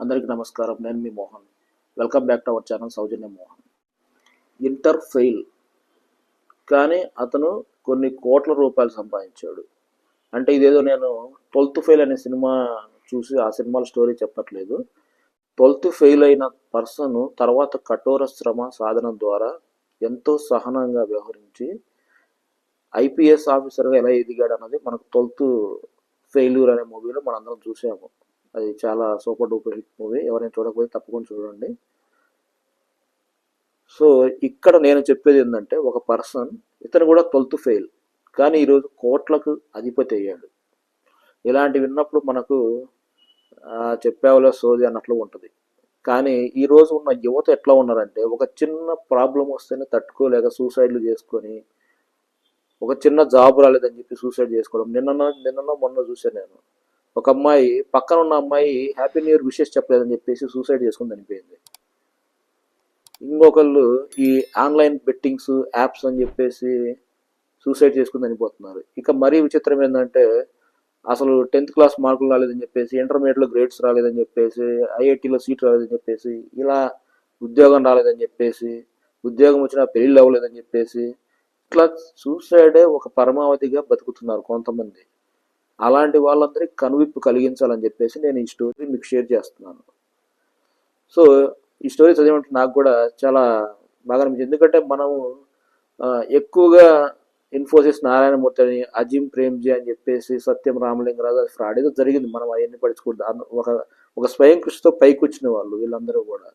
అందరికీ నమస్కారం. నేను మీ Mohan. Welcome back to our channel Soujanya Mohan. Inter fail కానీ అతను కొన్ని కోట్ల రూపాయలు సంపాదించాడు. అంటే ఇదేదో నేను ట్వెల్త్ ఫెయిల్ అనే సినిమా చూసి ఆ సినిమాల స్టోరీ చెప్పట్లేదు. ట్వెల్త్ ఫెయిల్ అయిన పర్సన్ తర్వాత కఠోర శ్రమ సాధన ద్వారా ఎంతో సహనంగా వ్యవహరించి ఐపీఎస్ ఆఫీసర్గా ఎలా ఎదిగాడు అన్నది మనకు ట్వెల్త్ ఫెయిల్యూర్ అనే మూవీలో మనందరం చూసాము. అది చాలా సూపర్ డూపర్ హిట్ మూవీ. ఎవరైనా చూడకపోతే తప్పకుండా చూడండి. సో ఇక్కడ నేను చెప్పేది ఏంటంటే ఒక పర్సన్ ఇతను కూడా ట్వెల్త్ ఫెయిల్ కానీ ఈరోజు కోట్లకు అధిపతి అయ్యాడు. ఇలాంటివి విన్నప్పుడు మనకు ఆ, చెప్పావులే సోది అన్నట్లు ఉంటుంది. కానీ ఈరోజు ఉన్న యువత ఎట్లా ఉన్నారంటే ఒక చిన్న ప్రాబ్లం వస్తేనే తట్టుకోలేక సూసైడ్లు చేసుకొని ఒక చిన్న జాబ్ రాలేదని చెప్పి సూసైడ్ చేసుకోవడం. నిన్న నిన్న మొన్న చూశాను నేను. ఒక అమ్మాయి పక్కన ఉన్న అమ్మాయి హ్యాపీ న్యూ ఇయర్ విషెస్ చెప్పలేదని చెప్పేసి సూసైడ్ చేసుకుని చనిపోయింది. ఇంకొకళ్ళు ఈ ఆన్లైన్ బెట్టింగ్స్ యాప్స్ అని చెప్పేసి సూసైడ్ చేసుకుని చనిపోతున్నారు. ఇక మరీ విచిత్రం ఏంటంటే అసలు టెన్త్ క్లాస్ మార్కులు రాలేదని చెప్పేసి ఇంటర్మీడియట్లో గ్రేడ్స్ రాలేదని చెప్పేసి ఐఐటీలో సీట్ రాలేదని చెప్పేసి ఇలా ఉద్యోగం రాలేదని చెప్పేసి ఉద్యోగం వచ్చినా పెళ్ళి అవ్వలేదని చెప్పేసి ఇట్లా సూసైడే ఒక పరమావధిగా బతుకుతున్నారు కొంతమంది. అలాంటి వాళ్ళందరికీ కనువిప్పు కలిగించాలని చెప్పేసి నేను ఈ స్టోరీ మీకు షేర్ చేస్తున్నాను. సో ఈ స్టోరీ చదివినట్టు నాకు కూడా చాలా బాగా అనిపించింది. ఎందుకంటే మనము ఎక్కువగా ఇన్ఫోసిస్ నారాయణమూర్తి అని అజిమ్ ప్రేమ్జీ అని చెప్పేసి సత్యం రామలింగరాజు అది ఫ్రాడ్ ఏదో జరిగింది. మనం అవన్నీ పడుచుకుంటాం ఒక ఒక స్వయం కృషితో పైకి వచ్చిన వాళ్ళు వీళ్ళందరూ కూడా.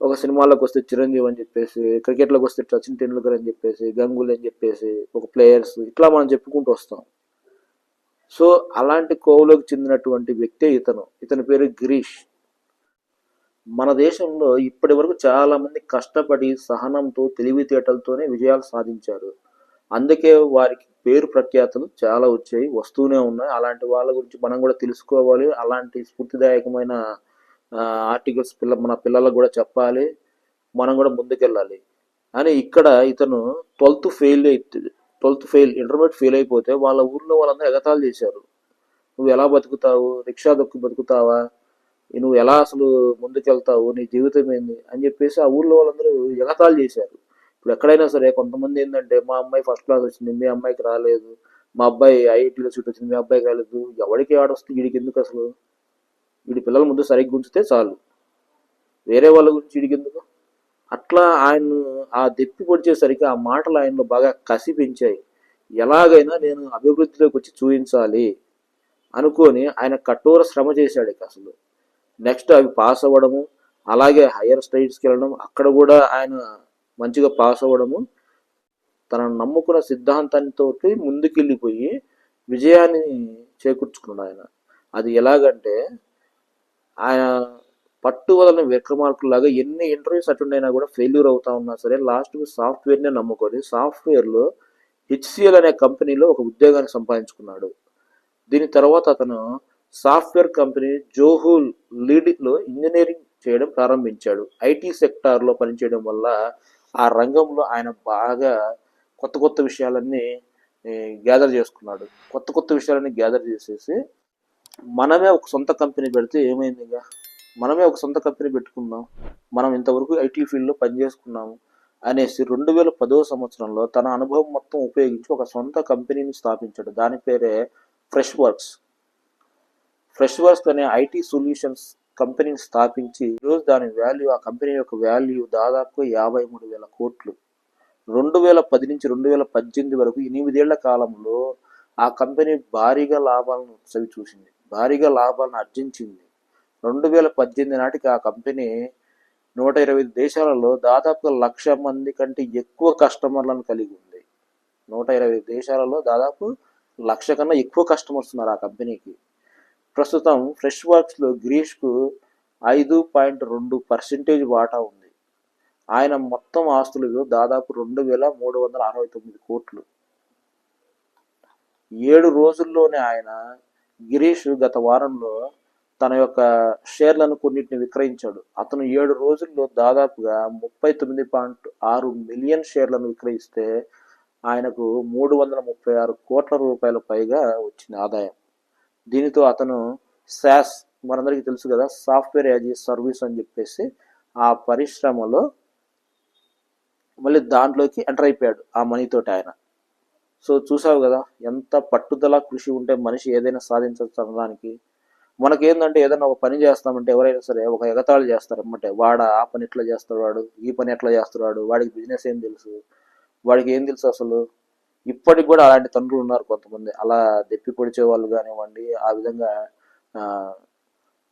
ఒక సినిమాలోకి వస్తే చిరంజీవి అని చెప్పేసి క్రికెట్లోకి వస్తే సచిన్ టెండూల్కర్ అని చెప్పేసి గంగూలీ అని చెప్పేసి ఒక ప్లేయర్స్ ఇట్లా మనం చెప్పుకుంటూ వస్తాం. సో అలాంటి కోవులోకి చెందినటువంటి వ్యక్తే ఇతను. ఇతని పేరు గిరీష్. మన దేశంలో ఇప్పటి వరకు చాలామంది కష్టపడి సహనంతో తెలివితేటలతోనే విజయాలు సాధించారు. అందుకే వారికి పేరు ప్రఖ్యాతులు చాలా వచ్చాయి వస్తూనే ఉన్నాయి. అలాంటి వాళ్ళ గురించి మనం కూడా తెలుసుకోవాలి. అలాంటి స్ఫూర్తిదాయకమైన ఆర్టికల్స్ పిల్ల మన పిల్లలకు కూడా చెప్పాలి. మనం కూడా ముందుకెళ్ళాలి. అని ఇక్కడ ఇతను ట్వెల్త్ ఫెయిల్ అవుతుంది ట్వెల్త్ ఫెయిల్ ఇంటర్మీడియట్ ఫెయిల్ అయిపోతే వాళ్ళ ఊర్లో వాళ్ళందరూ ఎగతాళి చేశారు. నువ్వు ఎలా బతుకుతావు? రిక్షా దొక్కి బతుకుతావా? నువ్వు ఎలా అసలు ముందుకెళ్తావు? నీ జీవితం ఏంది? అని చెప్పేసి ఆ ఊర్లో వాళ్ళందరూ ఎగతాళి చేశారు. ఇప్పుడు ఎక్కడైనా సరే కొంతమంది ఏంటంటే మా అమ్మాయి ఫస్ట్ క్లాస్ వచ్చింది మీ అమ్మాయికి రాలేదు. మా అబ్బాయి ఐఐటీలో సీట్ వచ్చింది మీ అబ్బాయికి రాలేదు. ఎవరికి ఆడొస్తుంది వీడికి ఎందుకు అసలు? వీడి పిల్లల ముందు సరిగ్గా ఉంచితే చాలు. వేరే వాళ్ళ గురించి వీడికి ఎందుకు? అట్లా ఆయన ఆ దెప్పి పొడిచేసరికి ఆ మాటలు ఆయనలో బాగా కసి పెంచాయి ఎలాగైనా నేను అభివృద్ధిలోకి వచ్చి చూపించాలి అనుకొని ఆయన కఠోర శ్రమ చేశాడు ఇక అసలు. నెక్స్ట్ అవి పాస్ అవ్వడము అలాగే హయ్యర్ స్టడీస్కి వెళ్ళడం అక్కడ కూడా ఆయన మంచిగా పాస్ అవ్వడము తనను నమ్ముకున్న సిద్ధాంతంతో ముందుకెళ్ళిపోయి విజయాన్ని చేకూర్చుకున్నాడు ఆయన. అది ఎలాగంటే ఆయన పట్టు వదలని విక్రమార్కులాగా ఎన్ని ఇంటర్వ్యూస్ అటెండ్ అయినా కూడా ఫెయిల్యూర్ అవుతా ఉన్నా సరే లాస్ట్ సాఫ్ట్వేర్నే నమ్ముకొని సాఫ్ట్వేర్లో హెచ్సిఎల్ అనే కంపెనీలో ఒక ఉద్యోగాన్ని సంపాదించుకున్నాడు. దీని తర్వాత అతను సాఫ్ట్వేర్ కంపెనీ జోహూల్ లీడ్లో ఇంజనీరింగ్ చేయడం ప్రారంభించాడు. ఐటీ సెక్టార్లో పనిచేయడం వల్ల ఆ రంగంలో ఆయన బాగా కొత్త కొత్త విషయాలన్నీ గ్యాదర్ చేసుకున్నాడు. కొత్త కొత్త విషయాలన్నీ గ్యాదర్ చేసేసి మనమే ఒక సొంత కంపెనీ పెడితే ఏమైంది ఇంకా మనమే ఒక సొంత కంపెనీ పెట్టుకుందాం. మనం ఇంతవరకు ఐటీ ఫీల్డ్లో పనిచేసుకున్నాము అనేసి రెండు వేల పదో సంవత్సరంలో తన అనుభవం మొత్తం ఉపయోగించి ఒక సొంత కంపెనీని స్థాపించాడు. దాని పేరే ఫ్రెష్ వర్క్స్ ఫ్రెష్ వర్క్స్ అనే ఐటీ సొల్యూషన్స్ కంపెనీని స్థాపించి ఈరోజు దాని వాల్యూ ఆ కంపెనీ యొక్క వాల్యూ దాదాపు యాభై మూడు వేల కోట్లు. రెండు వేల పది నుంచి రెండు వేల పద్దెనిమిది వరకు ఎనిమిదేళ్ళ కాలంలో ఆ కంపెనీ భారీగా లాభాలను చవి చూసింది భారీగా లాభాలను ఆర్జించింది. రెండు వేల పద్దెనిమిది నాటికి ఆ కంపెనీ నూట ఇరవై దేశాలలో దాదాపు లక్ష మంది కంటే ఎక్కువ కస్టమర్లను కలిగి ఉంది. నూట ఇరవై దేశాలలో దాదాపు లక్ష కన్నా ఎక్కువ కస్టమర్స్ ఉన్నారు ఆ కంపెనీకి. ప్రస్తుతం ఫ్రెష్ వర్క్స్లో గిరీష్కు ఐదు పాయింట్ రెండు పర్సెంటేజ్ వాటా ఉంది. ఆయన మొత్తం ఆస్తులు దాదాపు రెండు వేల మూడు వందల అరవై తొమ్మిది కోట్లు. ఏడు రోజుల్లోనే ఆయన గిరీష్ గత వారంలో తన యొక్క షేర్లను కొన్నిటిని విక్రయించాడు. అతను ఏడు రోజుల్లో దాదాపుగా ముప్పై తొమ్మిది పాయింట్ ఆరు మిలియన్ షేర్లను విక్రయిస్తే ఆయనకు మూడు వందల ముప్పై ఆరు కోట్ల రూపాయల పైగా వచ్చింది ఆదాయం. దీనితో అతను శాస్ మనందరికీ తెలుసు కదా సాఫ్ట్వేర్ యాజ్ ఏ సర్వీస్ అని చెప్పేసి ఆ పరిశ్రమలో మళ్ళీ దాంట్లోకి ఎంటర్ అయిపోయాడు ఆ మనీతోటి ఆయన. సో చూసావు కదా ఎంత పట్టుదల కృషి ఉంటే మనిషి ఏదైనా సాధించవచ్చు అనడానికి మనకేందంటే ఏదైనా ఒక పని చేస్తామంటే ఎవరైనా సరే ఒక ఎగతాళి చేస్తారు అమ్మంటే వాడ ఆ పని ఎట్లా చేస్తాడు? ఈ పని ఎట్లా చేస్తున్నాడు వాడికి బిజినెస్ ఏం తెలుసు? వాడికి ఏం తెలుసు అసలు? ఇప్పటికి కూడా అలాంటి తండ్రులు ఉన్నారు కొంతమంది. అలా దెప్పి పొడిచే వాళ్ళు కానివ్వండి ఆ విధంగా ఆ,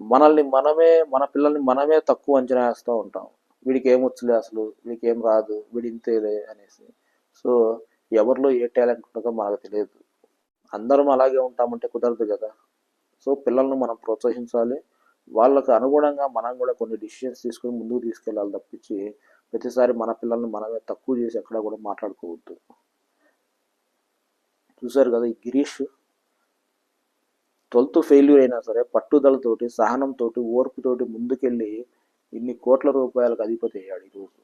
మనల్ని మనమే మన పిల్లల్ని మనమే తక్కువ అంచనా వేస్తూ ఉంటాం. వీడికి ఏం అసలు? వీడికి ఏం రాదు? వీడి ఇంతేలే అనేసి. సో ఎవరిలో ఏ టాలెంట్ ఉంటుందో మనకు తెలియదు. అందరం అలాగే ఉంటామంటే కుదరదు కదా? సో పిల్లల్ని మనం ప్రోత్సహించాలి. వాళ్ళకు అనుగుణంగా మనం కూడా కొన్ని డిసిషన్స్ తీసుకొని ముందుకు తీసుకెళ్ళాలి తప్పించి ప్రతిసారి మన పిల్లల్ని మనమే తక్కువ చేసి ఎక్కడ కూడా మాట్లాడుకోవద్దు. చూసారు కదా ఈ గిరీష్ ట్వెల్త్ ఫెయిల్యూర్ అయినా సరే పట్టుదలతోటి సహనంతోటి ఓర్పుతోటి ముందుకెళ్ళి ఇన్ని కోట్ల రూపాయలకు అధిపతి అయ్యాడు ఈరోజు.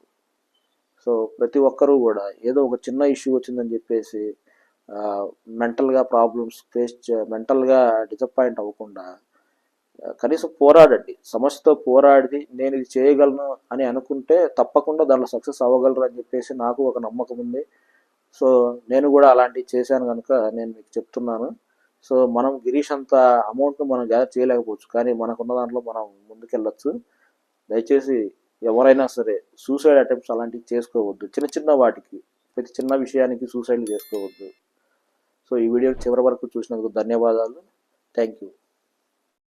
సో ప్రతి ఒక్కరూ కూడా ఏదో ఒక చిన్న ఇష్యూ వచ్చిందని చెప్పేసి మెంటల్గా ప్రాబ్లమ్స్ ఫేస్ మెంటల్గా డిసప్పాయింట్ అవ్వకుండా కనీసం పోరాడండి. సమస్యతో పోరాడి నేను ఇది చేయగలను అని అనుకుంటే తప్పకుండా దాంట్లో సక్సెస్ అవ్వగలరు అని చెప్పేసి నాకు ఒక నమ్మకం ఉంది. సో నేను కూడా అలాంటివి చేశాను కనుక నేను మీకు చెప్తున్నాను. సో మనం గిరీష్ అంత అమౌంట్ మనం గ్యాదర్ చేయలేకపోవచ్చు. కానీ మనకున్న దాంట్లో మనం ముందుకెళ్ళొచ్చు. దయచేసి ఎవరైనా సరే సూసైడ్ అటెంప్ట్స్ అలాంటివి చేసుకోవద్దు. చిన్న చిన్న వాటికి ప్రతి చిన్న విషయానికి సూసైడ్ చేసుకోవద్దు. సో ఈ వీడియో చివరి వరకు చూసినందుకు ధన్యవాదాలు. Thank you